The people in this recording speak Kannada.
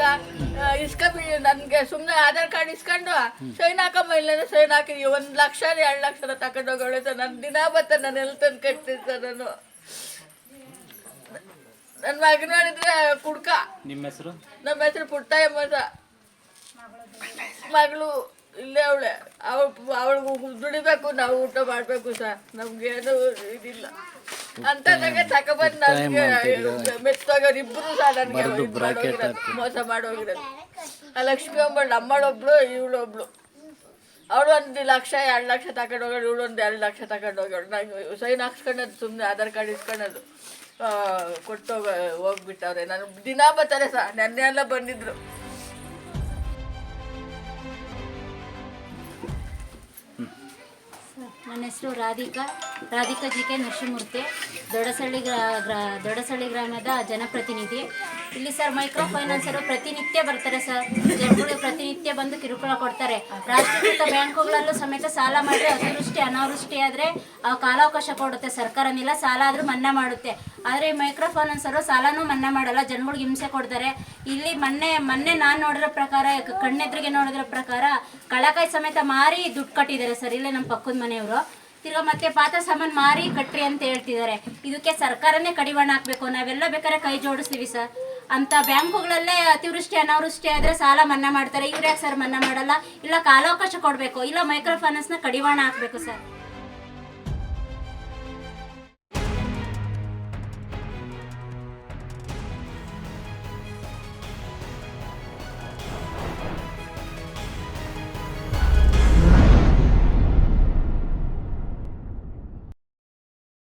ಸರ್ ಇಸ್ಕೊಂಡ್ ನನ್ಗೆ ಸುಮ್ನೆ ಆಧಾರ್ ಕಾರ್ಡ್ ಇಸ್ಕೊಂಡು ಸೈನ್ ಹಾಕಮ್ಮ ಇಲ್ಲ ಸೈನ್ ಹಾಕಿ ಒಂದು ಲಕ್ಷ ಎರಡ್ ಲಕ್ಷದ ತಗೊಂಡೋಗಳೆ ಸರ್. ನನ್ನ ದಿನ ಬತ್ತ ನಾನು ಎಲ್ಲಿ ತಂದು ಕಟ್ತೀನಿ ಸರ್ ನಾನು. ನನ್ನ ಮಗನ ಮಾಡಿದ್ರೆ ಕುಡ್ಕ. ನಿಮ್ಮ ಹೆಸರು? ನಮ್ಮ ಹೆಸರು ಪುಟ್ಟ ಎಂಬ ಮಗಳು ಇಲ್ಲೇ ಅವಳೆ. ಅವಳು ಅವಳಿಗೆ ದುಡಿಬೇಕು ನಾವು ಊಟ ಮಾಡಬೇಕು ಸರ್ ನಮ್ಗೇನು ಇದಿಲ್ಲ. ಅಂತದಾಗ ತಕ ನನಗೆ ಮೆತ್ತೋಗೋರು ಇಬ್ಬರು ಸಹ ನನಗೆ ಮೋಸ ಮಾಡೋಗಿರೋದು ಆ ಲಕ್ಷ್ಮಿ ಒಬ್ಬಳು ನಮ್ಮಳೊಬ್ಳು ಇವಳೊಬ್ಳು. ಅವಳು ಒಂದು ಲಕ್ಷ ಎರಡು ಲಕ್ಷ ತಗೊಂಡು ಹೋಗೋಳು ಇವಳು ಒಂದು ಎರಡು ಲಕ್ಷ ತಗೊಂಡು ಹೋಗೋಳು ನಂಗೆ ಸೈನ್ ಹಾಕ್ಸ್ಕೊಂಡದ್ದು ಸುಮ್ಮನೆ ಆಧಾರ್ ಕಾರ್ಡ್ ಇಸ್ಕೊಳ್ಳೋದು ಕೊಟ್ಟು ಹೋಗ ಹೋಗ್ಬಿಟ್ಟವ್ರೆ. ನಾನು ದಿನ ಬರ್ತಾರೆ ಸರ್ ನೆನ್ನೆ ಎಲ್ಲ ಬಂದಿದ್ರು. ನನ್ನ ಹೆಸರು Radhika. Radhika G K Narasimhamurthy. ದೊಡ್ಡಸಳ್ಳಿ ಗ್ರಾ ಗ್ರಾ ದೊಡ್ಡಸಳ್ಳಿ ಗ್ರಾಮದ ಜನಪ್ರತಿನಿಧಿ. ಇಲ್ಲಿ ಸರ್ ಮೈಕ್ರೋ ಫೈನಾನ್ಸರು ಪ್ರತಿನಿತ್ಯ ಬರ್ತಾರೆ ಸರ್. ಜನಗಳಿಗೆ ಪ್ರತಿನಿತ್ಯ ಬಂದು ಕಿರುಕುಳ ಕೊಡ್ತಾರೆ. ರಾಷ್ಟ್ರೀಕೃತ ಬ್ಯಾಂಕುಗಳಲ್ಲೂ ಸಮೇತ ಸಾಲ ಮಾಡಿದ್ರೆ ಅತಿವೃಷ್ಟಿ ಅನಾವೃಷ್ಟಿ ಆದರೆ ಕಾಲಾವಕಾಶ ಕೊಡುತ್ತೆ. ಸರ್ಕಾರನೆಲ್ಲ, ಸಾಲ ಆದರೂ ಮನ್ನಾ ಮಾಡುತ್ತೆ. ಆದರೆ ಈ ಮೈಕ್ರೋ ಫೈನಾನ್ಸರು ಸಾಲನೂ ಮನ್ನಾ ಮಾಡಲ್ಲ, ಜನಗಳಿಗೆ ಹಿಂಸೆ ಕೊಡ್ತಾರೆ. ಇಲ್ಲಿ ಮೊನ್ನೆ ಮೊನ್ನೆ ನಾನು ನೋಡಿರೋ ಪ್ರಕಾರ ಕಣ್ಣೆದ್ರಿಗೆ ನೋಡಿರೋ ಪ್ರಕಾರ, ಕಳಕಾಯಿ ಸಮೇತ ಮಾರಿ ದುಡ್ಡು ಕಟ್ಟಿದ್ದಾರೆ ಸರ್, ಇಲ್ಲೇ ನಮ್ಮ ಪಕ್ಕದ ಮನೆಯವರು. ತಿರ್ಗಾ ಮತ್ತೆ ಪಾತ್ರ ಸಾಮಾನು ಮಾರಿ ಕಟ್ರಿ ಅಂತ ಹೇಳ್ತಿದ್ದಾರೆ. ಇದಕ್ಕೆ ಸರ್ಕಾರನೇ ಕಡಿವಾಣ ಹಾಕ್ಬೇಕು. ನಾವೆಲ್ಲ ಬೇಕಾದ್ರೆ ಕೈ ಜೋಡಿಸ್ತೀವಿ ಸರ್. ಅಂತ ಬ್ಯಾಂಕುಗಳಲ್ಲೇ ಅತಿವೃಷ್ಟಿ, ಅನಾವೃಷ್ಟಿ ಆದರೆ ಸಾಲ ಮನ್ನಾ ಮಾಡ್ತಾರೆ. ಇವ್ರು ಯಾಕೆ ಸರ್ ಮನ್ನಾ ಮಾಡಲ್ಲ? ಇಲ್ಲ ಕಾಲಾವಕಾಶ ಕೊಡಬೇಕು. ಇಲ್ಲ ಮೈಕ್ರೋ ಫೈನಾನ್ಸ್ನ ಕಡಿವಾಣ ಹಾಕಬೇಕು ಸರ್.